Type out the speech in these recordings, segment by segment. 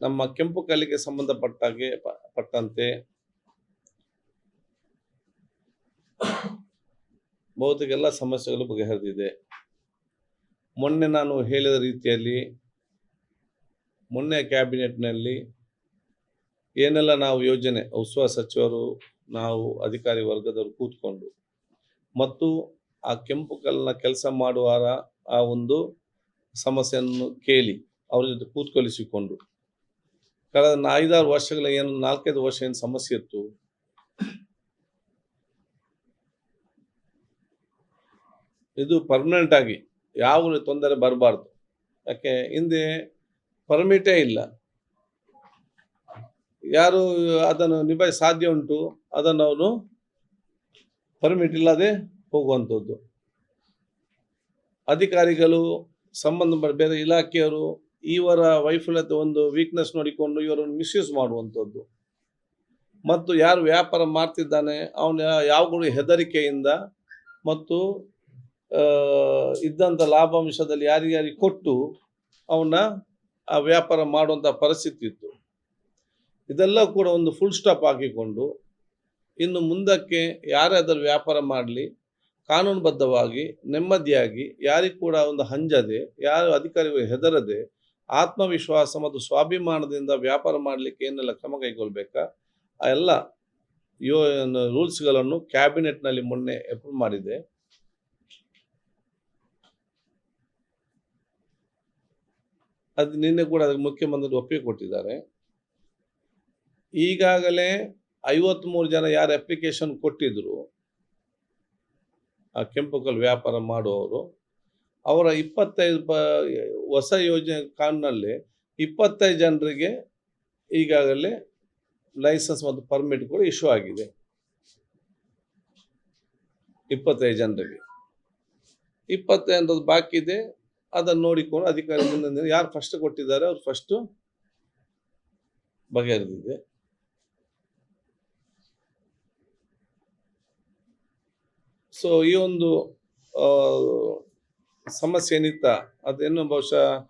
ನಮ್ಮ ಕೆಂಪು ಕಲ್ಲಿಗೆ ಸಂಬಂಧಪಟ್ಟಾಗೆ ಪಟ್ಟಂತೆ. ಬಹುತೇಕ ಎಲ್ಲ ಸಮಸ್ಯೆಗಳು ಬಗೆಹರಿದಿದೆ. ಮೊನ್ನೆ ನಾನು ಹೇಳಿದ ರೀತಿಯಲ್ಲಿ, ಮೊನ್ನೆ ಕ್ಯಾಬಿನೆಟ್ನಲ್ಲಿ ಏನೆಲ್ಲ ನಾವು ಯೋಜನೆ ಉತ್ಸವ ಸಚಿವರು, ನಾವು ಅಧಿಕಾರಿ ವರ್ಗದವರು ಕೂತ್ಕೊಂಡು, ಮತ್ತು ಆ ಕೆಂಪು ಕಲ್ಲಿನ ಕೆಲಸ ಮಾಡುವಾರ ಆ ಒಂದು ಸಮಸ್ಯೆಯನ್ನು ಕೇಳಿ, ಅವ್ರ ಜೊತೆ ಕೂತ್ಕೊಳಿಸಿಕೊಂಡು ಕಳೆದ ಐದಾರು ವರ್ಷಗಳ ಏನು ನಾಲ್ಕೈದು ವರ್ಷ ಏನು ಸಮಸ್ಯೆ ಇತ್ತು? ಇದು ಪರ್ಮನೆಂಟ್ ಆಗಿ ಯಾವ ತೊಂದರೆ ಬರಬಾರ್ದು. ಯಾಕೆ? ಹಿಂದೆ ಪರ್ಮಿಟೇ ಇಲ್ಲ. ಯಾರು ಅದನ್ನು ನಿಭಾಯಿಸ ಸಾಧ್ಯ ಉಂಟು, ಅದನ್ನು ಅವನು ಪರ್ಮಿಟ್ ಇಲ್ಲದೆ ಹೋಗುವಂಥದ್ದು. ಅಧಿಕಾರಿಗಳು ಸಂಬಂಧ ಬೇರೆ ಇಲಾಖೆಯವರು ಇವರ ವೈಫಲ್ಯತೆ ಒಂದು ವೀಕ್ನೆಸ್ ನೋಡಿಕೊಂಡು ಇವರನ್ನು ಮಿಸ್ಯೂಸ್ ಮಾಡುವಂಥದ್ದು. ಮತ್ತು ಯಾರು ವ್ಯಾಪಾರ ಮಾಡ್ತಿದ್ದಾನೆ, ಅವನ ಯಾವಾಗಲೂ ಹೆದರಿಕೆಯಿಂದ ಮತ್ತು ಇದ್ದಂಥ ಲಾಭಾಂಶದಲ್ಲಿ ಯಾರಿಗಾರಿಗೆ ಕೊಟ್ಟು ಅವನ್ನ ಆ ವ್ಯಾಪಾರ ಮಾಡುವಂಥ ಪರಿಸ್ಥಿತಿ ಇತ್ತು. ಇದೆಲ್ಲ ಕೂಡ ಒಂದು ಫುಲ್ ಸ್ಟಾಪ್ ಹಾಕಿಕೊಂಡು ಇನ್ನು ಮುಂದಕ್ಕೆ ಯಾರೇ ಅದರ ವ್ಯಾಪಾರ ಮಾಡಲಿ, ಕಾನೂನುಬದ್ಧವಾಗಿ, ನೆಮ್ಮದಿಯಾಗಿ, ಯಾರಿಗೂ ಕೂಡ ಒಂದು ಹಂಜದೆ, ಯಾರು ಅಧಿಕಾರಿಗಳು ಹೆದರದೆ ಆತ್ಮವಿಶ್ವಾಸ ಮತ್ತು ಸ್ವಾಭಿಮಾನದಿಂದ ವ್ಯಾಪಾರ ಮಾಡಲಿಕ್ಕೆ ಏನೆಲ್ಲ ಕ್ರಮ ಕೈಗೊಳ್ಬೇಕಾ? ಆ ಎಲ್ಲ ಯೋ ರೂಲ್ಸ್ಗಳನ್ನು ಕ್ಯಾಬಿನೆಟ್ನಲ್ಲಿ ಮೊನ್ನೆ ಅಪ್ರೂವ್ ಮಾಡಿದೆ ಅದು ನಿನ್ನೆ ಕೂಡ ಅದಕ್ಕೆ ಮುಖ್ಯಮಂತ್ರಿ ಒಪ್ಪಿಗೆ ಕೊಟ್ಟಿದ್ದಾರೆ. ಈಗಾಗಲೇ ಐವತ್ಮೂರು ಜನ ಯಾರು ಅಪ್ಲಿಕೇಶನ್ ಕೊಟ್ಟಿದ್ರು, ಆ ಕೆಂಪು ಕಲ್ಲು ವ್ಯಾಪಾರ ಮಾಡುವವರು ಅವರ ಇಪ್ಪತ್ತೈದು ಪ ಹೊಸ ಯೋಜನೆ ಕಾನೂನಲ್ಲಿ ಇಪ್ಪತ್ತೈದು ಜನರಿಗೆ ಈಗಾಗಲೇ ಲೈಸೆನ್ಸ್ ಮತ್ತು ಪರ್ಮಿಟ್ ಕೂಡ ಇಶ್ಯೂ ಆಗಿದೆ. ಇಪ್ಪತ್ತೈದು ಜನರಿಗೆ. ಇಪ್ಪತ್ತೈದು ಬಾಕಿ ಇದೆ. ಅದನ್ನು ನೋಡಿಕೊಂಡು ಅಧಿಕಾರಿ ಮುಂದೆ ಯಾರು ಫಸ್ಟ್ ಕೊಟ್ಟಿದ್ದಾರೆ ಅವ್ರು ಫಸ್ಟು ಬಗೆಹರಿದಿದೆ. ಸೊ ಈ ಒಂದು ಸಮಸ್ಯೆ ಏನಿತ್ತ ಅದೇನು ಬಹುಶಃ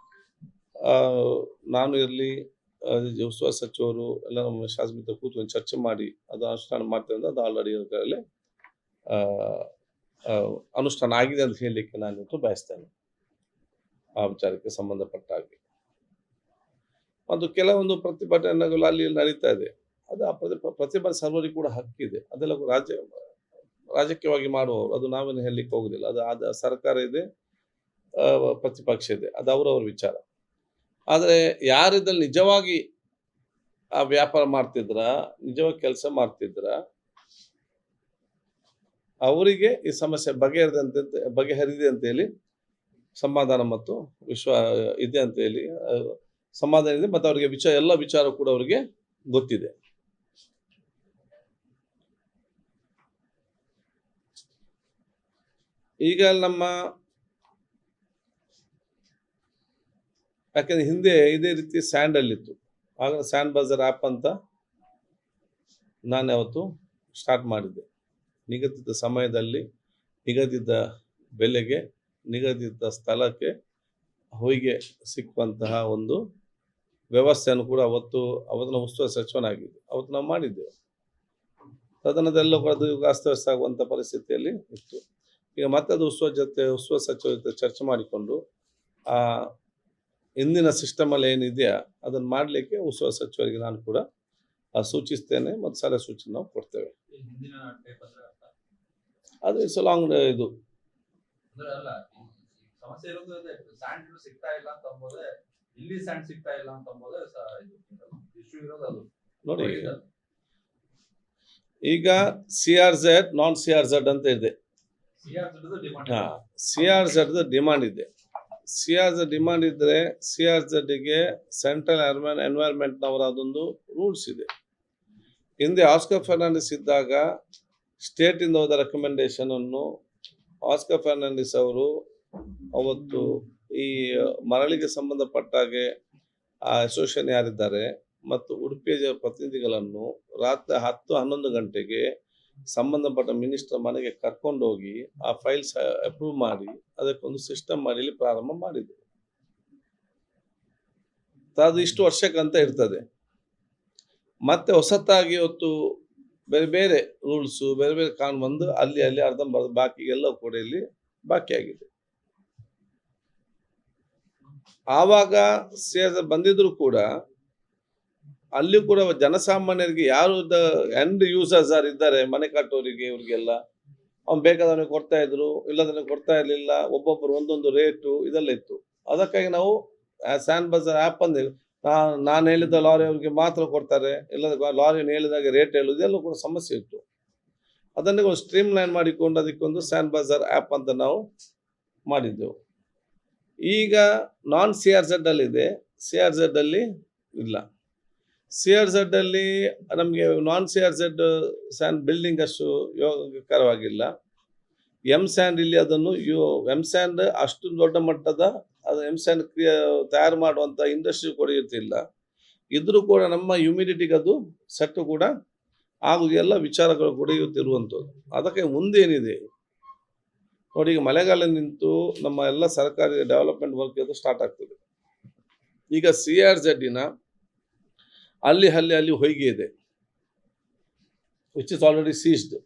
ನಾನು ಇರಲಿ ಉಸ್ತುವಾರಿ ಸಚಿವರು ಎಲ್ಲ ನಮ್ಮ ಶಾಸಕ ಕೂತ್ಕೊಂಡು ಚರ್ಚೆ ಮಾಡಿ ಅದು ಅನುಷ್ಠಾನ ಮಾಡ್ತೇವೆ ಅಂದ್ರೆ ಅದು ಆಲ್ರೆಡಿ ಅದರಲ್ಲಿ ಅನುಷ್ಠಾನ ಆಗಿದೆ ಅಂತ ಹೇಳಲಿಕ್ಕೆ ನಾನು ಬಯಸ್ತೇನೆ. ಆ ವಿಚಾರಕ್ಕೆ ಸಂಬಂಧಪಟ್ಟ ಹಾಗೆ. ಮತ್ತು ಕೆಲವೊಂದು ಪ್ರತಿಭಟನೆಗಳು ಅಲ್ಲಿ ನಡೀತಾ ಇದೆ. ಅದು ಆ ಪ್ರತಿ ಪ್ರತಿಭಟನೆ ಸರ್ವರಿಗೂ ಕೂಡ ಹಕ್ಕಿದೆ ಅದೆಲ್ಲ ರಾಜ್ಯ ರಾಜಕೀಯವಾಗಿ ಮಾಡುವವರು, ಅದು ನಾವೇನು ಹೇಳಲಿಕ್ಕೆ ಹೋಗುದಿಲ್ಲ. ಅದು ಸರ್ಕಾರ ಇದೆ. ಪ್ರತಿಪಕ್ಷ ಇದೆ. ಅದು ಅವರವ್ರ ವಿಚಾರ. ಆದರೆ ಯಾರಿದ್ರಲ್ಲಿ ನಿಜವಾಗಿ ಆ ವ್ಯಾಪಾರ ಮಾಡ್ತಿದ್ರ, ನಿಜವಾಗಿ ಕೆಲಸ ಮಾಡ್ತಿದ್ರ, ಅವರಿಗೆ ಈ ಸಮಸ್ಯೆ ಬಗೆಹರಿದಂತೆ ಬಗೆಹರಿದೆ ಅಂತ ಹೇಳಿ ಸಮಾಧಾನ ಮತ್ತು ವಿಶ್ವ, ಇದೆ ಅಂತ ಹೇಳಿ ಸಮಾಧಾನ ಇದೆ ಮತ್ತು ಅವರಿಗೆ ವಿಚಾರ, ಎಲ್ಲ ವಿಚಾರ ಕೂಡ ಅವರಿಗೆ ಗೊತ್ತಿದೆ. ಈಗ ನಮ್ಮ ಯಾಕಂದ್ರೆ ಹಿಂದೆ ಇದೇ ರೀತಿ ಸ್ಯಾಂಡಲ್ಲಿತ್ತು ಆಗ ಸ್ಯಾಂಡ್ ಬಜಾರ್ ಆ್ಯಪ್ ಅಂತ ನಾನು ಯಾವತ್ತು ಸ್ಟಾರ್ಟ್ ಮಾಡಿದ್ದೆ. ನಿಗದಿತ ಸಮಯದಲ್ಲಿ ನಿಗದಿತ ಬೆಲೆಗೆ, ನಿಗದಿತ ಸ್ಥಳಕ್ಕೆ ಹೊಯ್ಗೆ ಸಿಕ್ಕುವಂತಹ ಒಂದು ವ್ಯವಸ್ಥೆಯನ್ನು ಕೂಡ ಅವತ್ತು ಅವತ್ತಿನ ಉಸ್ತುವಾರಿ ಸಚಿವನಾಗಿದ್ದೆ. ಅವತ್ತು ನಾವು ಮಾಡಿದ್ದೆವು ತದನದೆಲ್ಲ ಕೂಡ ಅಸ್ತವ್ಯಸ್ತ ಆಗುವಂಥ ಪರಿಸ್ಥಿತಿಯಲ್ಲಿ ಇತ್ತು. ಈಗ ಮತ್ತೆ ಅದು ಉಸ್ತುವ ಜೊತೆ ಉಸ್ವ ಸಚಿವ ಜೊತೆ ಚರ್ಚೆ ಮಾಡಿಕೊಂಡು ಆ ಇಂದಿನ ಸಿಸ್ಟಮಲ್ಲಿ ಏನಿದೆಯಾ ಅದನ್ನು ಮಾಡಲಿಕ್ಕೆ ಉಸ್ತುವಾರಿ ಸಚಿವರಿಗೆ ನಾನು ಕೂಡ ಸೂಚಿಸ್ತೇನೆ ಮತ್ತು ಸಲಹೆ ಸೂಚನೆ ನಾವು ಕೊಡ್ತೇವೆ. ಅದು ಇಟ್ಸ್ ಲಾಂಗ್ ಇದು. ನೋಡಿ ಈಗ. C R Z non C R Z ಅಂತ ಇದೆ. ಸಿ ಆರ್ ಝೆಡ್ ಡಿಮಾಂಡ್ ಇದೆ. ಸಿ ಡಿಮಾಂಡ್ ಇದ್ರೆ ಸಿ ಸೆಂಟ್ರಲ್ ಅರ್ಮನ್ ಸೆಂಟ್ರಲ್ ಎನ್ವೈರ್ಮೆಂಟ್ನವರ ಅದೊಂದು ರೂಲ್ಸ್ ಇದೆ. ಹಿಂದೆ ಆಸ್ಕರ್ ಫರ್ನಾಂಡಿಸ್ ಇದ್ದಾಗ ಸ್ಟೇಟಿಂದ ಹೋದ ರೆಕಮೆಂಡೇಶನ್ ಅನ್ನು ಆಸ್ಕರ್ ಫರ್ನಾಂಡಿಸ್ ಅವರು ಅವತ್ತು ಈ ಮರಳಿಗೆ ಸಂಬಂಧಪಟ್ಟಾಗೆ ಆ ಅಸೋಸಿಯೇಷನ್ ಯಾರಿದ್ದಾರೆ ಮತ್ತು ಉಡುಪಿಯ ಪ್ರತಿನಿಧಿಗಳನ್ನು ರಾತ್ರಿ ಹತ್ತು ಹನ್ನೊಂದು ಗಂಟೆಗೆ ಸಂಬಂಧಪಟ್ಟ ಮಿನಿಸ್ಟರ್ ಮನೆಗೆ ಕರ್ಕೊಂಡು ಹೋಗಿ ಆ ಫೈಲ್ಸ್ ಅಪ್ರೂವ್ ಮಾಡಿ, ಅದಕ್ಕೊಂದು ಸಿಸ್ಟಮ್ ಮಾಡಿ ಪ್ರಾರಂಭ ಮಾಡಿದ್ರು. ಅದು ಇಷ್ಟು ವರ್ಷಕ್ಕಂತ ಇರ್ತದೆ. ಮತ್ತೆ ಹೊಸತಾಗಿ ಹೊತ್ತು ಬೇರೆ ಬೇರೆ ರೂಲ್ಸು ಬೇರೆ ಬೇರೆ ಕಾನೂನು ಬಂದು ಅಲ್ಲಿ ಅಲ್ಲಿ ಅರ್ಧಂಬರ್ಧ ಬಾಕಿ ಎಲ್ಲ ಕೂಡ ಇಲ್ಲಿ ಬಾಕಿ ಆಗಿದೆ. ಆವಾಗ ಸೇರ್ ಬಂದಿದ್ರು ಕೂಡ ಅಲ್ಲಿ ಕೂಡ ಜನಸಾಮಾನ್ಯರಿಗೆ ಯಾರು ಎಂಡ್ ಯೂಸರ್ಸ್ ಯಾರು ಇದ್ದಾರೆ, ಮನೆ ಕಟ್ಟೋರಿಗೆ ಇವ್ರಿಗೆಲ್ಲ, ಅವ್ನು ಬೇಕಾದವನಿಗೆ ಕೊಡ್ತಾ ಇದ್ರು ಇಲ್ಲದನ್ನ ಕೊಡ್ತಾ ಇರಲಿಲ್ಲ ಒಬ್ಬೊಬ್ಬರು ಒಂದೊಂದು ರೇಟು ಇದೆಲ್ಲ ಇತ್ತು. ಅದಕ್ಕಾಗಿ ನಾವು ಸ್ಯಾನ್ ಬಜಾರ್ ಆ್ಯಪ್ ಅಂದ ನಾನು ಹೇಳಿದ ಲಾರಿ ಅವ್ರಿಗೆ ಮಾತ್ರ ಕೊಡ್ತಾರೆ, ಇಲ್ಲದ ಲಾರಿ ಹೇಳಿದಾಗ ರೇಟ್ ಹೇಳೋದು, ಇದೆಲ್ಲ ಕೂಡ ಸಮಸ್ಯೆ ಇತ್ತು. ಅದನ್ನೇ ಒಂದು ಸ್ಟ್ರೀಮ್ ಲೈನ್ ಮಾಡಿಕೊಂಡು ಅದಕ್ಕೊಂದು ಸ್ಯಾನ್ ಬಜಾರ್ ಆ್ಯಪ್ ಅಂತ ನಾವು ಮಾಡಿದ್ದೆವು. ಈಗ ನಾನ್ ಸಿ ಆರ್ ಝೆಡ್ ಅಲ್ಲಿ ಇದೆ ಸಿ ಆರ್ ಝೆಡ್ ಅಲ್ಲಿ ಇಲ್ಲ. ಸಿ ಆರ್ ಝೆಡ್ ಅಲ್ಲಿ ನಮಗೆ non C R Z sand building ಅಷ್ಟು ಯೋಗಕರವಾಗಿಲ್ಲ. ಎಂ ಸ್ಯಾಂಡ್ ಇಲ್ಲಿ ಅದನ್ನು ಯೋ ಎಂ ಸ್ಯಾಂಡ್ ಅಷ್ಟು ದೊಡ್ಡ ಮಟ್ಟದ, ಅದು ಎಂ ಸ್ಯಾಂಡ್ ಕ್ರಿಯೆ, ತಯಾರು ಮಾಡುವಂಥ ಇಂಡಸ್ಟ್ರಿ ಕೂಡ ಇರ್ತಿಲ್ಲ ಇದ್ರೂ ಕೂಡ ನಮ್ಮ ಹ್ಯುಮಿಡಿಟಿಗೆ ಅದು ಸೆಟ್ ಕೂಡ ಆಗುದು ಎಲ್ಲ ವಿಚಾರಗಳು ಕೂಡ ಇವತ್ತಿರುವಂಥದ್ದು ಅದಕ್ಕೆ ಮುಂದೇನಿದೆ? ನೋಡಿ, ಈಗ ಮಳೆಗಾಲ ನಿಂತು ನಮ್ಮ ಎಲ್ಲ ಸರ್ಕಾರಿ ಡೆವಲಪ್ಮೆಂಟ್ ವರ್ಕ್ ಅದು ಸ್ಟಾರ್ಟ್ ಆಗ್ತದೆ. ಈಗ ಸಿ ಆರ್ ಝಡ್ಡಿನ ಅಲ್ಲಿ ಅಲ್ಲಿ ಅಲ್ಲಿ ಹೊಯ್ಗೆ ಇದೆ. Which is already seized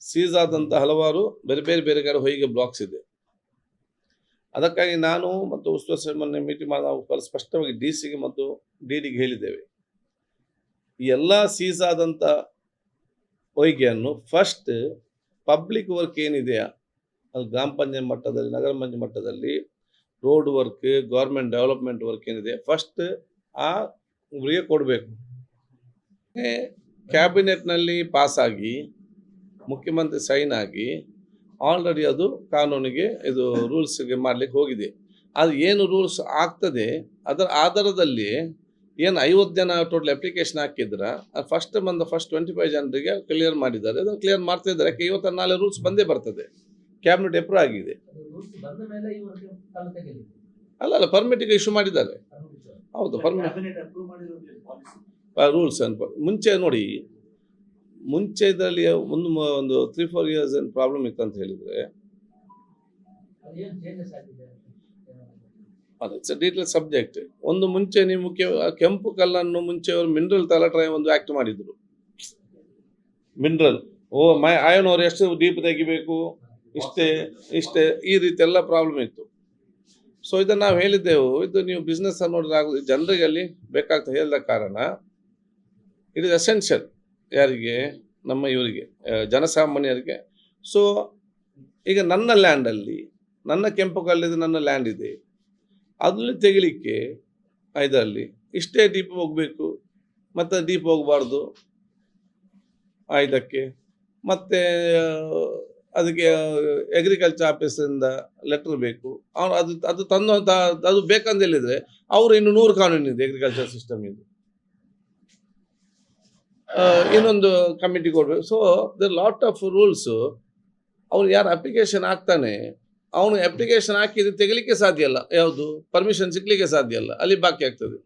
seize ಆದಂಥ ಹಲವಾರು ಬೇರೆ ಬೇರೆ ಬೇರೆ ಕಡೆ ಹೊಯ್ಗೆ ಬ್ಲಾಕ್ಸ್ ಇದೆ. ಅದಕ್ಕಾಗಿ ನಾನು ಮತ್ತು ಉಸ್ತುವಾರಿ ಮೊನ್ನೆ ಮೀಟಿಂಗ್ ಮಾಡಿ ಸ್ಪಷ್ಟವಾಗಿ ಡಿ ಸಿಗೆ ಮತ್ತು ಡಿ ಡಿಗೆ ಹೇಳಿದ್ದೇವೆ. ಈ ಎಲ್ಲ ಸೀಸ್ ಆದಂಥ ಹೊಯ್ಗೆಯನ್ನು ಫಸ್ಟ್ ಪಬ್ಲಿಕ್ ವರ್ಕ್ ಏನಿದೆಯಾ? ಅಲ್ಲಿ ಗ್ರಾಮ ಪಂಚಾಯತ್ ಮಟ್ಟದಲ್ಲಿ, ನಗರ ಪಂಚಾಯತ್ ಮಟ್ಟದಲ್ಲಿ road work government development work ಏನಿದೆ ಫಸ್ಟ್ ಆ ಇವರಿಗೆ ಕೊಡಬೇಕು. ಕ್ಯಾಬಿನೆಟ್ನಲ್ಲಿ ಪಾಸಾಗಿ, ಮುಖ್ಯಮಂತ್ರಿ ಸೈನ್ ಆಗಿ ಆಲ್ರೆಡಿ ಅದು ಕಾನೂನಿಗೆ, ಇದು ರೂಲ್ಸ್ಗೆ ಮಾಡಲಿಕ್ಕೆ ಹೋಗಿದೆ. ಅದು ಏನು ರೂಲ್ಸ್ ಆಗ್ತದೆ, ಅದರ ಆಧಾರದಲ್ಲಿ ಏನು ಐವತ್ತು ಜನ ಟೋಟಲ್ ಅಪ್ಲಿಕೇಶನ್ ಹಾಕಿದ್ರ ಫಸ್ಟ್ ಬಂದ ಫಸ್ಟ್ ಟ್ವೆಂಟಿ ಫೈವ್ ಜನರಿಗೆ ಕ್ಲಿಯರ್ ಮಾಡಿದ್ದಾರೆ. ಅದನ್ನು ಕ್ಲಿಯರ್ ಮಾಡ್ತಾ ಇದ್ದಾರೆ. ಯಾಕೆ ಇವತ್ತು ನಾಳೆ ರೂಲ್ಸ್ ಬಂದೇ ಬರ್ತದೆ. ಕ್ಯಾಬಿನೆಟ್ ಎಪ್ರೂವ್ ಆಗಿದೆ. ಅಲ್ಲ ಅಲ್ಲ ಪರ್ಮಿಟಿಗೆ ಇಶ್ಯೂ ಮಾಡಿದ್ದಾರೆ. ಹೌದು ರೂಲ್ಸ್ ಅಂತ ಮುಂಚೆ ನೋಡಿ ಮುಂಚೆ ಇದರಲ್ಲಿ ಒಂದು ಒಂದು ತ್ರೀ ಫೋರ್ ಇಯರ್ಸ್ ಏನು ಪ್ರಾಬ್ಲಮ್ ಇತ್ತು ಅಂತ ಹೇಳಿದರೆ ಅದೇ ಇಟ್ಸ್ ಡೀಟೇಲ್ ಸಬ್ಜೆಕ್ಟ್ ಒಂದು ಮುಂಚೆ ನೀವು ಮುಖ್ಯ ಕೆಂಪು ಕಲ್ಲನ್ನು ಮುಂಚೆ ಅವರು ಮಿನರಲ್ ತಲಾಟ್ರಾಯ ಒಂದು ಆ್ಯಕ್ಟ್ ಮಾಡಿದ್ರು. ಮಿನರಲ್ ಓ ಮೈ ಆಯನ್ ಅವ್ರು ಎಷ್ಟು ಡೀಪ್ ತೆಗಿಬೇಕು? ಇಷ್ಟೇ ಇಷ್ಟೇ ಈ ರೀತಿ ಎಲ್ಲ ಪ್ರಾಬ್ಲಮ್ ಇತ್ತು. ಸೊ ಇದನ್ನು ನಾವು ಹೇಳಿದ್ದೆವು, ಇದು ನೀವು ಬಿಸ್ನೆಸ್ ಅನ್ನೋದಾಗ ಜನರಿಗೆ ಅಲ್ಲಿ ಬೇಕಾಗ್ತದೆ, ಹೇಳಿದ ಕಾರಣ ಇಟ್ ಇಸ್ ಎಸೆನ್ಷಿಯಲ್ ಯಾರಿಗೆ, ನಮ್ಮ ಇವರಿಗೆ ಜನಸಾಮಾನ್ಯರಿಗೆ. ಸೊ ಈಗ ನನ್ನ ಲ್ಯಾಂಡಲ್ಲಿ ನನ್ನ ಕೆಂಪು ಕಲ್ಲಿದ್ದು ನನ್ನ ಲ್ಯಾಂಡ್ ಇದೆ. ಅದರಲ್ಲಿ ತೆಗಿಲಿಕ್ಕೆ, ಇದರಲ್ಲಿ ಇಷ್ಟೇ ಡೀಪ್ ಹೋಗಬೇಕು, ಮತ್ತು ಡೀಪ್ ಹೋಗಬಾರ್ದು ಇದಕ್ಕೆ. ಮತ್ತು ಅದಕ್ಕೆ ಅಗ್ರಿಕಲ್ಚರ್ ಆಫೀಸಿಂದ ಲೆಟರ್ ಬೇಕು. ಅವ್ರು ಅದು ಅದು ತಂದು ಅದು ಬೇಕಂತ ಹೇಳಿದ್ರೆ ಅವರು ಇನ್ನು ನೂರು ಕಾನೂನು ಇದೆ ಅಗ್ರಿಕಲ್ಚರ್ ಸಿಸ್ಟಮ್ ಇದು ಇನ್ನೊಂದು ಕಮಿಟಿ ಕೊಡಬೇಕು. So the lot of rules ಅವ್ನು ಯಾರು ಅಪ್ಲಿಕೇಶನ್ ಹಾಕ್ತಾನೆ, ಅವನು ಅಪ್ಲಿಕೇಶನ್ ಹಾಕಿದ್ರೆ ತೆಗಲಿಕ್ಕೆ ಸಾಧ್ಯ ಇಲ್ಲ. ಯಾವುದು? ಪರ್ಮಿಷನ್ ಸಿಗ್ಲಿಕ್ಕೆ ಸಾಧ್ಯ ಇಲ್ಲ. ಅಲ್ಲಿ ಬಾಕಿ ಆಗ್ತದೆ.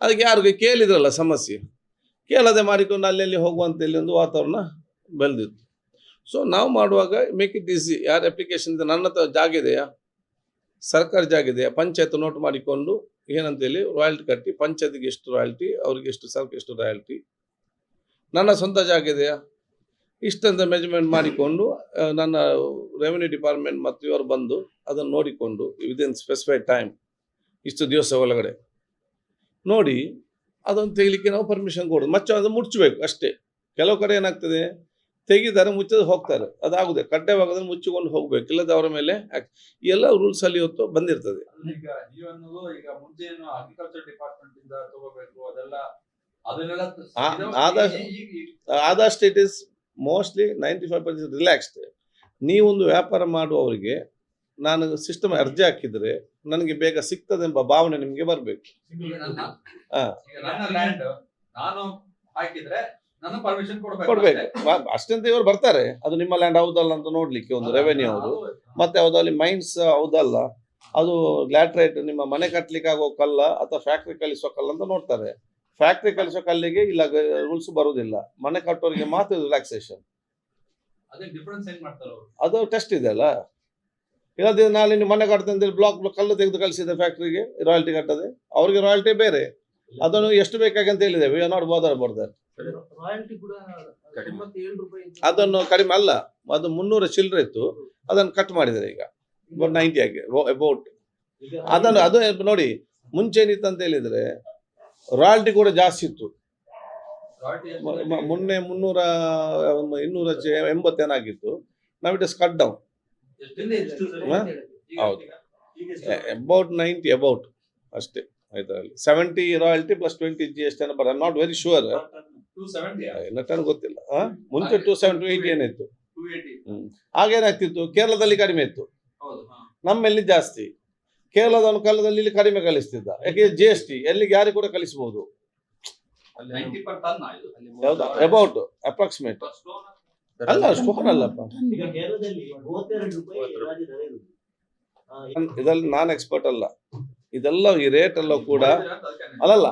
ಅದಕ್ಕೆ ಯಾರಿಗೆ ಕೇಳಿದ್ರಲ್ಲ ಸಮಸ್ಯೆ. ಕೇಳದೆ ಮಾಡಿಕೊಂಡು ಅಲ್ಲಿ ಹೋಗುವಂತ ಇಲ್ಲಿ ಒಂದು ವಾತಾವರಣ ಬೆಳೆದಿತ್ತು. ಸೊ ನಾವು ಮಾಡುವಾಗ ಮೇಕ್ ಇಟ್ ಈಸಿ ಯಾರು ಅಪ್ಲಿಕೇಶನ್ ನನ್ನ ಹತ್ರ ಜಾಗ ಇದೆಯಾ? ಸರ್ಕಾರಿ ಜಾಗ ಇದೆಯಾ? ಪಂಚಾಯತ್ ನೋಟ್ ಮಾಡಿಕೊಂಡು ಏನಂತೇಳಿ ರಾಯಲ್ಟಿ ಕಟ್ಟಿ, ಪಂಚಾಯತ್ಗೆ ಎಷ್ಟು ರಾಯಲ್ಟಿ ಅವ್ರಿಗೆ ಎಷ್ಟು ಸರ್ಕ್ ಎಷ್ಟು ರಾಯಲ್ಟಿ ನನ್ನ ಸ್ವಂತ ಜಾಗ ಇದೆಯಾ? ಇಷ್ಟಂತ ಮೆಜರ್ಮೆಂಟ್ ಮಾಡಿಕೊಂಡು ನನ್ನ ರೆವಿನ್ಯೂ ಡಿಪಾರ್ಟ್ಮೆಂಟ್ ಮತ್ತು ಇವರು ಬಂದು ಅದನ್ನು ನೋಡಿಕೊಂಡು ವಿದಿನ್ ಸ್ಪೆಸಿಫೈಡ್ ಟೈಮ್ ಇಷ್ಟು ದಿವಸ ಒಳಗಡೆ ನೋಡಿ ಅದನ್ನು ತೆಗಿಲಿಕ್ಕೆ ನಾವು ಪರ್ಮಿಷನ್ ಕೊಡೋದು. ಮತ್ತೆ ಅದು ಮುಚ್ಚಬೇಕು ಅಷ್ಟೇ. ಕೆಲವು ಕಡೆ ಏನಾಗ್ತದೆ? ತೆಗಿತಾರೆ ಮುಚ್ಚೋದು ಹೋಗ್ತಾರೆ. ಅದಾಗುದೇ. ಕಡ್ಡಾಯವಾಗದ್ರೆ ಮುಚ್ಚಿಕೊಂಡು ಹೋಗ್ಬೇಕು. ಇಲ್ಲದ ಅವರ ಮೇಲೆ ಎಲ್ಲ ರೂಲ್ಸ್ ಅಲ್ಲಿ ಇವತ್ತು ಬಂದಿರ್ತದೆ. ಆದಷ್ಟು it is mostly ninety five percent relaxed ನೀವೊಂದು ವ್ಯಾಪಾರ ಮಾಡುವವರಿಗೆ ನಾನು ಸಿಸ್ಟಮ್ ಅರ್ಜಿ ಹಾಕಿದ್ರೆ ನನಗೆ ಬೇಗ ಸಿಗ್ತದೆಂಬ ಭಾವನೆ ನಿಮಗೆ ಬರಬೇಕು. ಹಾಕಿದ್ರೆ ಕೊಡ್ಬೇಕು ಅಷ್ಟಂತ ಇವರು ಬರ್ತಾರೆ. ಅದು ನಿಮ್ಮ ಲ್ಯಾಂಡ್ ಹೌದಲ್ಲ ಅಂತ ನೋಡ್ಲಿಕ್ಕೆ ಒಂದು ರೆವೆನ್ಯೂ ಅವರು. ಮತ್ತೆ ಅದು ಅಲ್ಲಿ ಮೈನ್ಸ್ ಹೌದಲ್ಲ ಅದು ಲ್ಯಾಟ್ರೈಟ್ ನಿಮ್ಮ ಮನೆ ಕಟ್ಲಿಕ್ಕೆ ಆಗೋ ಕಲ್ಲ ಅಥವಾ ಫ್ಯಾಕ್ಟ್ರಿ ಕಲಿಸೋ ಕಲ್ಲ ಅಂತ ನೋಡ್ತಾರೆ. ಫ್ಯಾಕ್ಟ್ರಿ ಕಲಿಸೋ ಕಲ್ಲಿಗೆ ಇಲ್ಲ ರೂಲ್ಸ್ ಬರುವುದಿಲ್ಲ ಮನೆ ಕಟ್ಟೋರಿಗೆ ಮಾತ್ರ ರಿಲ್ಯಾಕ್ಸೇಷನ್ ಅದೇ ಟೆಸ್ಟ್ ಇದೆ ಅಲ್ಲ. ಇಲ್ಲದಿದ್ರೆ ನಾಳೆ ನೀವು ಮನೆ ಕಟ್ತೇನೆ ಅಂತೇಳಿ ಬ್ಲಾಕ್ ಕಲ್ಲು ತೆಗೆದು ಕಳಿಸಿದೆ ಫ್ಯಾಕ್ಟ್ರಿಗೆ ರಾಯಲ್ಟಿ ಕಟ್ಟದೆ. ಅವ್ರಿಗೆ ರಾಯಲ್ಟಿ ಬೇರೆ. ಅದನ್ನು ಎಷ್ಟು ಬೇಕಾಗಂತ ಹೇಳಿದೆ. ವಿ ಆರ್ ನಾಟ್ ಬಾದರ್ ಅದನ್ನು ಕಡಿಮೆ ಅಲ್ಲ ಅದು ಮುನ್ನೂರ ಚಿಲ್ಲರೆ ಇತ್ತು. ಅದನ್ನು ಕಟ್ ಮಾಡಿದ್ದಾರೆ ಈಗ. ನೈಂಟಿ ಆಗಿ ಅಬೌಟ್ ಅದನ್ನು ಅದು ನೋಡಿ ಮುಂಚೆ ಏನಿತ್ತು ಅಂತ ಹೇಳಿದ್ರೆ ರಾಯಲ್ಟಿ ಕೂಡ ಜಾಸ್ತಿ ಇತ್ತು. ಮೊನ್ನೆ ಮುನ್ನೂರ ಇನ್ನೂರ ಎಂಬತ್ತೇನಾಗಿತ್ತು ನಾವು ಇಟ್ ಇಸ್ ಕಟ್ ಡೌನ್ ಹೌದು. ಅಬೌಟ್ ನೈಂಟಿ ಅಬೌಟ್ ಅಷ್ಟೇ ಇದರಲ್ಲಿ. Seventy royalty plus twenty G S T but I not very sure 270 yeah? Nothing ಗೊತ್ತಿಲ್ಲ. ಮುಂಚೆ ಟೂ ಸೆವೆನ್ ಟು ಏಯ್ಟಿ ಏನಿತ್ತು 280. ಆಗೇನಾಗ್ತಿತ್ತು ಕೇರಳದಲ್ಲಿ ಕಡಿಮೆ ಇತ್ತು. ಹೌದು, ನಮ್ಮಲ್ಲಿ ಜಾಸ್ತಿ. ಕೇರಳದ ಕಾಲದಲ್ಲಿ ಇಲ್ಲಿ ಕಡಿಮೆ ಕಲಿಸ್ತಿದ್ದ. ಯಾಕೆ? ಜಿ ಎಸ್ ಟಿ ಎಲ್ಲಿಗೆ ಯಾರಿಗೂ ಕೂಡ ಕಲಿಸಬಹುದು 90 per ton ಇದು? ಯಾವ್ದು? About approximate? ಅಲ್ಲ ಸ್ಟೋನ್ ಅಲ್ಲಪ್ಪ ಇದರಲ್ಲಿ ನಾನು ಎಕ್ಸ್ಪರ್ಟ್ ಅಲ್ಲ. ಇದೆಲ್ಲ ಈ ರೇಟ್ ಎಲ್ಲ ಕೂಡ ಅಲ್ಲಲ್ಲ.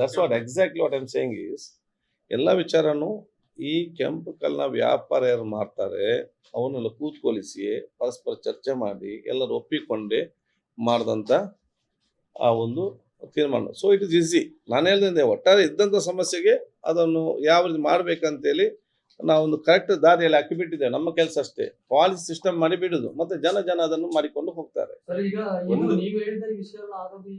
That's what exactly what I'm saying is ಎಲ್ಲ ವಿಚಾರನು ಈ ಕೆಂಪು ಕಲ್ಲಿನ ವ್ಯಾಪಾರ ಯಾರು ಮಾಡ್ತಾರೆ. ಅವನ್ನೆಲ್ಲ ಕೂತ್ಕೊಳಿಸಿ ಪರಸ್ಪರ ಚರ್ಚೆ ಮಾಡಿ ಎಲ್ಲರೂ ಒಪ್ಪಿಕೊಂಡೆ ಮಾಡಿದಂಥ ಆ ಒಂದು ತೀರ್ಮಾನ. ಸೊ ಇಟ್ ಇಸ್ ಈಸಿ ನಾನು ಹೇಳ್ದೆ ಒಟ್ಟಾರೆ ಇದ್ದಂಥ ಸಮಸ್ಯೆಗೆ ಅದನ್ನು ಯಾವ ರೀತಿ ಮಾಡ್ಬೇಕಂತೇಳಿ ನಾವೊಂದು ಕರೆಕ್ಟ್ ದಾರಿಯಲ್ಲಿ ಹಾಕಿಬಿಟ್ಟಿದ್ದೇವೆ. ನಮ್ಮ ಕೆಲಸ ಅಷ್ಟೇ. ಪಾಲಿಸಿ ಸಿಸ್ಟಮ್ ಮಾಡಿ ಬಿಡುದು ಮತ್ತೆ ಜನ ಜನ ಅದನ್ನು ಮಾಡಿಕೊಂಡು ಹೋಗ್ತಾರೆ. ಸರ್ ಈಗ ಇನ್ನು ಒಂದು- ನೀವು ಹೇಳಿದ ಈ ವಿಷಯ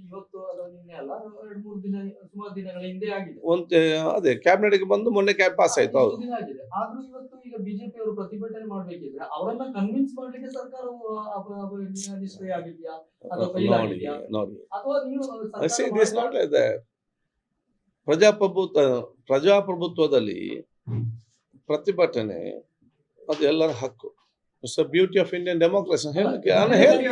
ಇವತ್ತು ಅಥವಾ ನಿನ್ನೆ ಅಲ್ಲ ಎರಡು ಮೂರು ದಿನ ಸುಮಾರು ದಿನಗಳ ಹಿಂದೆ ಆಗಿದೆ. ಒಂದು ಅದೇ ಕ್ಯಾಬಿನೆಟ್ಗೆ ಬಂದು ಮೊನ್ನೆ ಕ್ಯಾಬ್ ಪಾಸ್ ಆಯ್ತು ಹೌದು ನೋಡಿ ನೋಡಿ. ಪ್ರಜಾಪ್ರಭುತ್ವ ಪ್ರಜಾಪ್ರಭುತ್ವದಲ್ಲಿ ಪ್ರತಿಭಟನೆ ಅದು ಎಲ್ಲರ ಹಕ್ಕು. It's beauty of Indian democracy ಹೇಳಕ್ಕೆ ನಾನು ಹೇಳಿ?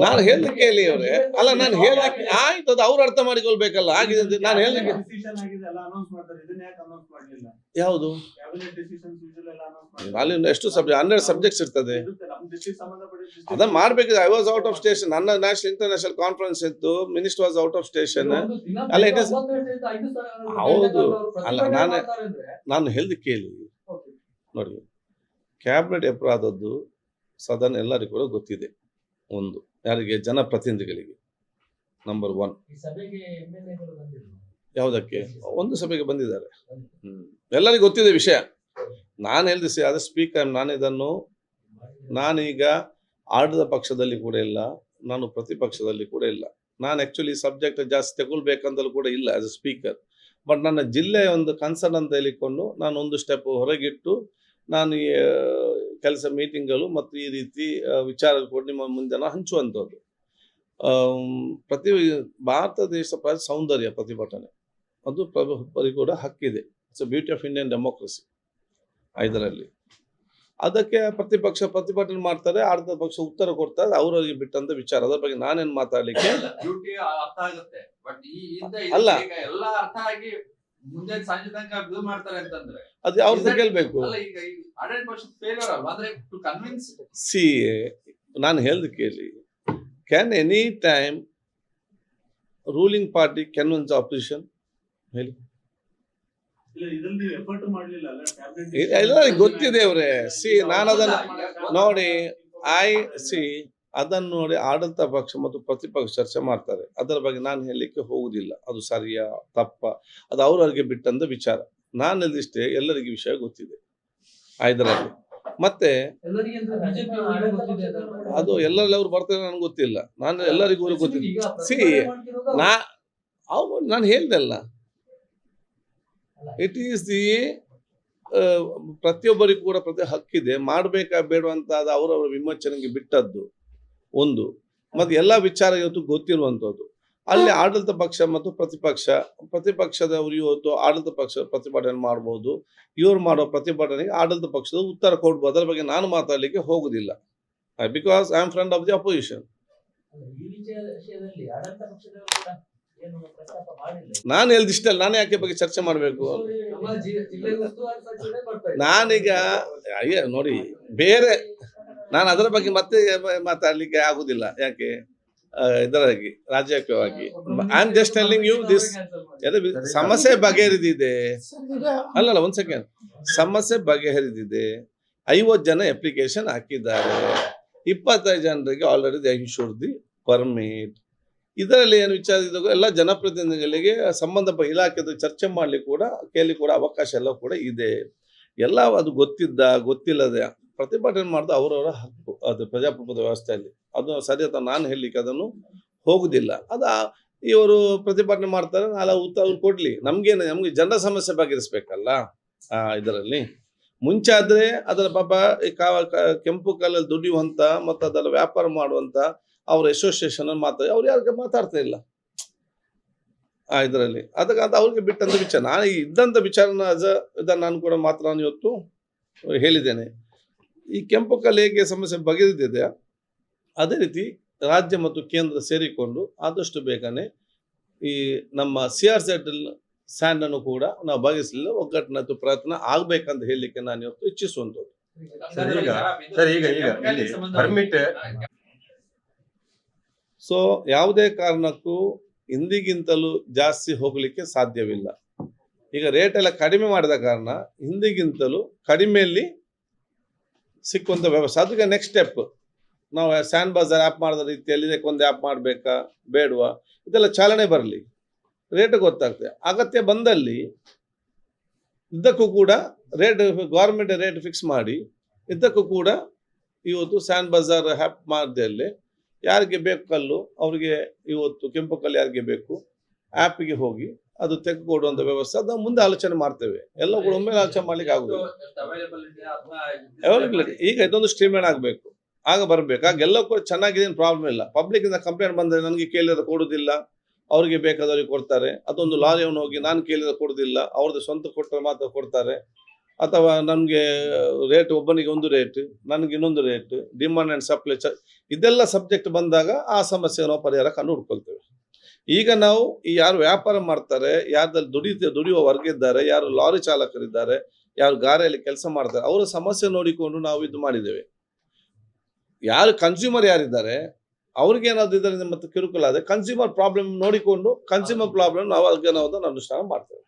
ನಾನು ಹೇಳಲಿಕ್ಕೆ ಹೇಳಿ ಅವ್ರೆ ಅಲ್ಲ ನಾನು ಹೇಳಕ್ಕೆ ಆಯ್ತು ಅದು ಅವ್ರು ಅರ್ಥ ಮಾಡಿಕೊಳ್ಬೇಕಲ್ಲ ಆಗಿದೆ ನಾನು ಹೇಳಲಿಕ್ಕೆ ಯಾವುದು? ಅಲ್ಲಿ ಎಷ್ಟು ಸಬ್ಜೆಕ್ಟ್ ಹನ್ನೆರಡು ಸಬ್ಜೆಕ್ಟ್ಸ್ ಇರ್ತದೆ. ಅದನ್ನ ಮಾಡ್ಬೇಕಿದ್ರೆ I was out of station ನನ್ನ ನ್ಯಾಷನಲ್ ಇಂಟರ್ನ್ಯಾಷನಲ್ ಕಾನ್ಫರೆನ್ಸ್ ಇತ್ತು. Minister was out of station ಅಲ್ಲ, ಇಟ್ ಸಾವಿರ ಹೌದು. ಅಲ್ಲ, ನಾನು- ನಾನು ಹೇಳಿದ ಕೇಳಿ. ನೋಡಿ ಕ್ಯಾಬಿನೆಟ್ ಆದದ್ದು ಸದನ ಎಲ್ಲರಿಗೂ ಕೂಡ ಗೊತ್ತಿದೆ. ಒಂದು ಯಾರಿಗೆ? ಜನಪ್ರತಿನಿಧಿಗಳಿಗೆ. ನಂಬರ್ ಒನ್ ಯಾವುದಕ್ಕೆ? ಒಂದು ಸಭೆಗೆ ಬಂದಿದ್ದಾರೆ. ಹ್ಮ್. ಎಲ್ಲರಿಗೂ ಗೊತ್ತಿದೆ ವಿಷಯ. ನಾನು ಹೇಳಿದೆ ಸಿ ಸ್ಪೀಕರ್ ನಾನು ಇದನ್ನು ನಾನೀಗ ಆಡದ ಪಕ್ಷದಲ್ಲಿ ಕೂಡ ಇಲ್ಲ ನಾನು ಪ್ರತಿಪಕ್ಷದಲ್ಲಿ ಕೂಡ ಇಲ್ಲ. ನಾನು ಆ್ಯಕ್ಚುಲಿ ಸಬ್ಜೆಕ್ಟ್ ಜಾಸ್ತಿ ತಗೊಳ್ಬೇಕಂತಲೂ ಕೂಡ ಇಲ್ಲ ಆಸ್ ಎ ಸ್ಪೀಕರ್ ಬಟ್ ನನ್ನ ಜಿಲ್ಲೆಯ ಒಂದು ಕನ್ಸರ್ನ್ ಅಂತ ಹೇಳಿಕೊಂಡು ನಾನು ಒಂದು ಸ್ಟೆಪ್ ಹೊರಗಿಟ್ಟು ನಾನು ಕೆಲಸ ಮೀಟಿಂಗ್ಗಳು ಮತ್ತು ಈ ರೀತಿ ವಿಚಾರಗಳು ವಿಚಾರ ಕೂಡ ನಿಮ್ಮ ಮುಂದೆ ನಾನು ಹಂಚುವಂಥದ್ದು. ಪ್ರತಿ ಭಾರತ ದೇಶ ಸೌಂದರ್ಯ ಪ್ರತಿಭಟನೆ. ಅದು ಪರಿ ಕೂಡ ಹಕ್ಕಿದೆ. It's beauty of Indian democracy ಇದರಲ್ಲಿ. ಅದಕ್ಕೆ ಪ್ರತಿಪಕ್ಷ ಪ್ರತಿಭಟನೆ ಮಾಡ್ತಾರೆ ಅರ್ಧ ಪಕ್ಷ ಉತ್ತರ ಕೊಡ್ತಾರೆ ಅವರವರಿಗೆ ಬಿಟ್ಟಂತ ವಿಚಾರ. ಅದ್ರ ಬಗ್ಗೆ ನಾನೇನು ಮಾತಾಡಲಿಕ್ಕೆ? ಅಲ್ಲ. ಮುಂಜಾನೆ ಸಂಜೆ ತನಕ ಇದು ಮಾಡ್ತಾರೆ ಅಂತಂದ್ರೆ ಅದು ಅವ್ರದ್ದು ಕೇಳ್ಬೇಕು ಸಿ ನಾನು ಹೇಳ್ದು ಕೇಳಿ can any time ruling party convince opposition ಹೇಳಿ ಇಲ್ಲ ಗೊತ್ತಿದೆ ಅವ್ರೆ ಸಿ ನಾನು ಅದನ್ನು ನೋಡಿ ಐ ಸಿ ಅದನ್ನು ನೋಡಿ ಆಡಳಿತ ಪಕ್ಷ ಮತ್ತು ಪ್ರತಿಪಕ್ಷ ಚರ್ಚೆ ಮಾಡ್ತಾರೆ. ಅದರ ಬಗ್ಗೆ ನಾನು ಹೇಳಲಿಕ್ಕೆ ಹೋಗುದಿಲ್ಲ ಅದು ಸರಿಯಾ, ತಪ್ಪ, ಅದು ಅವ್ರವ್ರಿಗೆ ಬಿಟ್ಟಂತ ವಿಚಾರ. ನಾನು ಹೇಳಿದಿಷ್ಟೇ ಎಲ್ಲರಿಗೂ ವಿಷಯ ಗೊತ್ತಿದೆ. ಇದರಲ್ಲಿ ಮತ್ತೆ ಅದು ಎಲ್ಲರಲ್ಲಿ ಅವ್ರು ಬರ್ತಾರೆ ನನಗೆ ಗೊತ್ತಿಲ್ಲ. ನಾನು ಎಲ್ಲರಿಗೂ ಗೊತ್ತಿಲ್ಲ. ಸಿ, ನಾ, ಅವು, ನಾನು ಹೇಳಿದೆ ಅಲ್ಲ. ಇಟ್ ಈಸ್ ದಿ ಪ್ರತಿಯೊಬ್ಬರಿಗೂ ಕೂಡ ಪ್ರತಿ ಹಕ್ಕಿದೆ. ಮಾಡಬೇಕಾ ಅದು ಅವರವರ ವಿಮೋಚನೆಗೆ ಬಿಟ್ಟದ್ದು. ಒಂದು. ಮತ್ತು ಎಲ್ಲ ವಿಚಾರ ಇವತ್ತು ಗೊತ್ತಿರುವಂಥದ್ದು ಅಲ್ಲಿ ಆಡಳಿತ ಪಕ್ಷ ಮತ್ತು ಪ್ರತಿಪಕ್ಷ ಪ್ರತಿಪಕ್ಷದವರು ಇವತ್ತು ಆಡಳಿತ ಪಕ್ಷ ಪ್ರತಿಭಟನೆ ಮಾಡ್ಬೋದು. ಇವ್ರು ಮಾಡೋ ಪ್ರತಿಭಟನೆಗೆ ಆಡಳಿತ ಪಕ್ಷದ ಉತ್ತರ ಕೊಡ್ಬೋದು. ಅದರ ಬಗ್ಗೆ ನಾನು ಮಾತಾಡಲಿಕ್ಕೆ ಹೋಗುದಿಲ್ಲ. Because I am friend of the opposition ನಾನು ಹೇಳ್ದಿಷ್ಟಲ್ಲ ನಾನು ಯಾಕೆ ಬಗ್ಗೆ ಚರ್ಚೆ ಮಾಡಬೇಕು. ನಾನೀಗ ಅಯ್ಯ ನೋಡಿ ಬೇರೆ ನಾನು ಅದರ ಬಗ್ಗೆ ಮತ್ತೆ ಮಾತಾಡ್ಲಿಕ್ಕೆ ಆಗುದಿಲ್ಲ. ಯಾಕೆ? ಇದರಾಗಿ, ರಾಜಕೀಯವಾಗಿ. I am just telling you this ಸಮಸ್ಯೆ ಬಗೆಹರಿದಿದೆ. ಅಲ್ಲಲ್ಲ, ಒಂದ್ ಸೆಕೆಂಡ್ ಸಮಸ್ಯೆ ಬಗೆಹರಿದಿದೆ. ಐವತ್ತು ಜನ ಅಪ್ಲಿಕೇಶನ್ ಹಾಕಿದ್ದಾರೆ. ಇಪ್ಪತ್ತೈದು ಜನರಿಗೆ ಆಲ್ರೆಡಿ ದೇ ದಿ ಪರ್ಮಿಟ್ ಇದರಲ್ಲಿ ಏನು ವಿಚಾರ ಇದ್ದಾಗ ಎಲ್ಲ ಜನಪ್ರತಿನಿಧಿಗಳಿಗೆ, ಸಂಬಂಧಪಟ್ಟ ಇಲಾಖೆದು ಚರ್ಚೆ ಮಾಡಲಿಕ್ಕೆ ಕೂಡ, ಕೇಳಿ ಕೂಡ ಅವಕಾಶ ಎಲ್ಲ ಕೂಡ ಇದೆ. ಎಲ್ಲ ಅದು ಗೊತ್ತಿದ್ದ, ಗೊತ್ತಿಲ್ಲದೆ ಪ್ರತಿಭಟನೆ ಮಾಡೋದು ಅವರವರ ಹಕ್ಕು, ಅದು ಪ್ರಜಾಪ್ರಭುತ್ವ ವ್ಯವಸ್ಥೆಯಲ್ಲಿ. ಅದು ಸರಿ ಅಂತ ನಾನು ಹೇಳಲಿಕ್ಕೆ ಅದನ್ನು ಹೋಗುದಿಲ್ಲ. ಅದು ಇವರು ಪ್ರತಿಭಟನೆ ಮಾಡ್ತಾರೆ, ನಾಳೆ ಉತ್ತರ ಕೊಡ್ಲಿ. ನಮ್ಗೇನು, ನಮ್ಗೆ ಜನರ ಸಮಸ್ಯೆ ಬಗೆಹರಿಸ್ಬೇಕಲ್ಲ ಇದರಲ್ಲಿ. ಮುಂಚೆ ಆದ್ರೆ ಅದರ ಪಾಪ ಈ ಕೆಂಪು ಕಾಲಲ್ಲಿ ದುಡಿಯುವಂತ ಮತ್ತು ಅದರ ವ್ಯಾಪಾರ ಮಾಡುವಂತ ಅವ್ರ ಅಸೋಸಿಯೇಷನ್ ಮಾತಾಡಿ ಅವ್ರು ಯಾರಿಗೆ ಮಾತಾಡ್ತಾ ಇಲ್ಲ. ಇದರಲ್ಲಿ. ಅದಕ್ಕಂತ ಅವ್ರಿಗೆ ಬಿಟ್ಟಂತ ವಿಚಾರ. ನಾನು ಇದ್ದಂತ ವಿಚಾರನ ಅಜ, ಇದನ್ನು ನಾನು ಕೂಡ ಮಾತ್ರ ನಾನು ಇವತ್ತು ಹೇಳಿದ್ದೇನೆ. ಈ ಕೆಂಪು ಕಲೆಗೆ ಹೇಗೆ ಸಮಸ್ಯೆ ಬಗೆದಿದೆ ಅದೇ ರೀತಿ ರಾಜ್ಯ ಮತ್ತು ಕೇಂದ್ರ ಸೇರಿಕೊಂಡು ಆದಷ್ಟು ಬೇಗನೆ ಈ ನಮ್ಮ ಸಿ ಆರ್ ಸೆಟ್ ಸ್ಯಾಂಡನ್ನು ಅನ್ನು ಕೂಡ ನಾವು ಭಾಗಿಸಲಿಲ್ಲ ಒಗ್ಗಟ್ಟಿನ ಪ್ರಯತ್ನ ಆಗ್ಬೇಕಂತ ಹೇಳಲಿಕ್ಕೆ ನಾನು ಇವತ್ತು ಇಚ್ಛಿಸುವಂಥದ್ದು. ಸರ್, ಈಗ- ಸರ್ ಈಗ ಈಗ ಇಲ್ಲಿ ಸೊ ಯಾವುದೇ ಕಾರಣಕ್ಕೂ ಹಿಂದಿಗಿಂತಲೂ ಜಾಸ್ತಿ ಹೋಗಲಿಕ್ಕೆ ಸಾಧ್ಯವಿಲ್ಲ. ಈಗ ರೇಟ್ ಎಲ್ಲ ಕಡಿಮೆ ಮಾಡಿದ ಕಾರಣ ಹಿಂದಿಗಿಂತಲೂ ಕಡಿಮೆಯಲ್ಲಿ ಸಿಕ್ಕುವಂಥ ವ್ಯವಸ್ಥೆ. ಅದಕ್ಕೆ ನೆಕ್ಸ್ಟ್ ಸ್ಟೆಪ್ ನಾವು ಸ್ಯಾನ್ ಬಜಾರ್ ಆ್ಯಪ್ ಮಾಡಿದ ರೀತಿಯಲ್ಲಿ ಇದಕ್ಕೊಂದು ಆ್ಯಪ್ ಮಾಡಬೇಕಾ? ಬೇಡವಾ? ಇದೆಲ್ಲ ಚಾಲನೆ ಬರಲಿ. ರೇಟ್ ಗೊತ್ತಾಗ್ತದೆ. ಅಗತ್ಯ ಬಂದಲ್ಲಿ ಇದಕ್ಕೂ ಕೂಡ ರೇಟ್ ಗೌರ್ಮೆಂಟ್ ರೇಟ್ ಫಿಕ್ಸ್ ಮಾಡಿ ಇದಕ್ಕೂ ಕೂಡ ಇವತ್ತು ಸ್ಯಾನ್ ಬಜಾರ್ ಆ್ಯಪ್ ಮಾಡಿದಲ್ಲಿ ಯಾರಿಗೆ ಬೇಕು ಕಲ್ಲು, ಅವರಿಗೆ ಇವತ್ತು ಕೆಂಪು ಕಲ್ಲು ಯಾರಿಗೆ ಬೇಕು ಆ್ಯಪಿಗೆ ಹೋಗಿ ಅದು ತೆಗೆದುಕೊಡುವಂಥ ವ್ಯವಸ್ಥೆ ಅದನ್ನ ಮುಂದೆ ಆಲೋಚನೆ ಮಾಡ್ತೇವೆ. ಎಲ್ಲ ಕೂಡ ಒಮ್ಮೆ ಆಲೋಚನೆ ಮಾಡ್ಲಿಕ್ಕೆ ಆಗುದಿಲ್ಲ ಅವೈಲಬಿಲಿಟಿ ಈಗ ಇದೊಂದು ಸ್ಟ್ರೀಮ್ಲೈನ್ ಆಗಬೇಕು. ಆಗ ಬರಬೇಕು. ಆಗ ಎಲ್ಲ ಕೂಡ ಚೆನ್ನಾಗಿದೆ ಪ್ರಾಬ್ಲಮ್ ಇಲ್ಲ. ಪಬ್ಲಿಕ್ ಇಂದ ಕಂಪ್ಲೇಂಟ್ ಬಂದ್ರೆ ನನಗೆ ಕೇಳಿದ್ರೆ ಕೊಡುದಿಲ್ಲ ಅವ್ರಿಗೆ ಬೇಕಾದವ್ರಿಗೆ ಕೊಡ್ತಾರೆ. ಅದೊಂದು ಲಾರಿಯವನು ಹೋಗಿ ನಾನು ಕೇಳಿದ ಕೊಡುದಿಲ್ಲ ಅವ್ರದ್ದು ಸ್ವಂತ ಕೊಟ್ಟರೆ ಮಾತ್ರ ಕೊಡ್ತಾರೆ. ಅಥವಾ ನಮಗೆ ರೇಟ್ ಒಬ್ಬನಿಗೆ ಒಂದು ರೇಟ್ ನನಗೆ ಇನ್ನೊಂದು ರೇಟ್ ಡಿಮಾಂಡ್ ಅಂಡ್ ಸಪ್ಲೈ ಇದೆಲ್ಲ ಸಬ್ಜೆಕ್ಟ್ ಬಂದಾಗ ಆ ಸಮಸ್ಯೆ ನಾವು ಪರಿಹಾರ ಕಂಡು ಹುಡ್ಕೊಳ್ತೇವೆ ಈಗ ನಾವು ಈ ಯಾರು ವ್ಯಾಪಾರ ಮಾಡ್ತಾರೆ ಯಾರ್ದಲ್ಲಿ ದುಡಿ ದುಡಿಯುವ ವರ್ಗ ಇದ್ದಾರೆ ಯಾರು ಲಾರಿ ಚಾಲಕರಿದ್ದಾರೆ ಯಾರು ಗಾರೆಯಲ್ಲಿ ಕೆಲಸ ಮಾಡ್ತಾರೆ ಅವರ ಸಮಸ್ಯೆ ನೋಡಿಕೊಂಡು ನಾವು ಇದು ಮಾಡಿದ್ದೇವೆ. ಯಾರು ಕನ್ಸ್ಯೂಮರ್ ಯಾರಿದ್ದಾರೆ ಅವ್ರಿಗೆ ಏನಾದ್ರು ಇದರಿಂದ ಮತ್ತೆ ಕಿರುಕುಳ ಆದರೆ ಕನ್ಸ್ಯೂಮರ್ ಪ್ರಾಬ್ಲಮ್ ನೋಡಿಕೊಂಡು ಕನ್ಸ್ಯೂಮರ್ ಪ್ರಾಬ್ಲಮ್ ನಾವು ಅದಕ್ಕೆ ನಾವು ಅನುಷ್ಠಾನ ಮಾಡ್ತೇವೆ.